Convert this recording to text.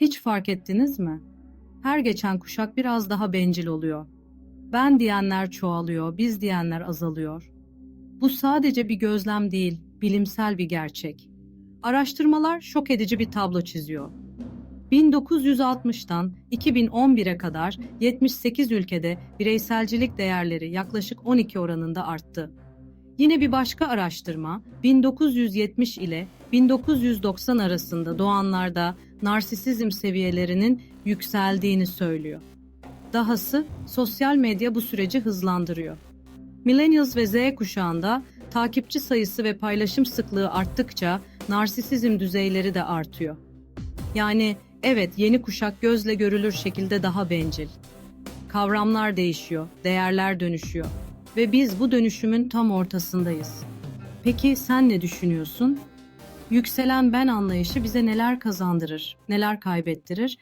Hiç fark ettiniz mi? Her geçen kuşak biraz daha bencil oluyor. Ben diyenler çoğalıyor, biz diyenler azalıyor. Bu sadece bir gözlem değil, bilimsel bir gerçek. Araştırmalar şok edici bir tablo çiziyor. 1960'tan 2011'e kadar 78 ülkede bireyselcilik değerleri yaklaşık 12 oranında arttı. Yine bir başka araştırma 1970 ile 1990 arasında doğanlarda narsisizm seviyelerinin yükseldiğini söylüyor. Dahası sosyal medya bu süreci hızlandırıyor. Millennials ve Z kuşağında takipçi sayısı ve paylaşım sıklığı arttıkça narsisizm düzeyleri de artıyor. Yani evet yeni kuşak gözle görülür şekilde daha bencil. Kavramlar değişiyor, değerler dönüşüyor ve biz bu dönüşümün tam ortasındayız. Peki sen ne düşünüyorsun? Yükselen ben anlayışı bize neler kazandırır, neler kaybettirir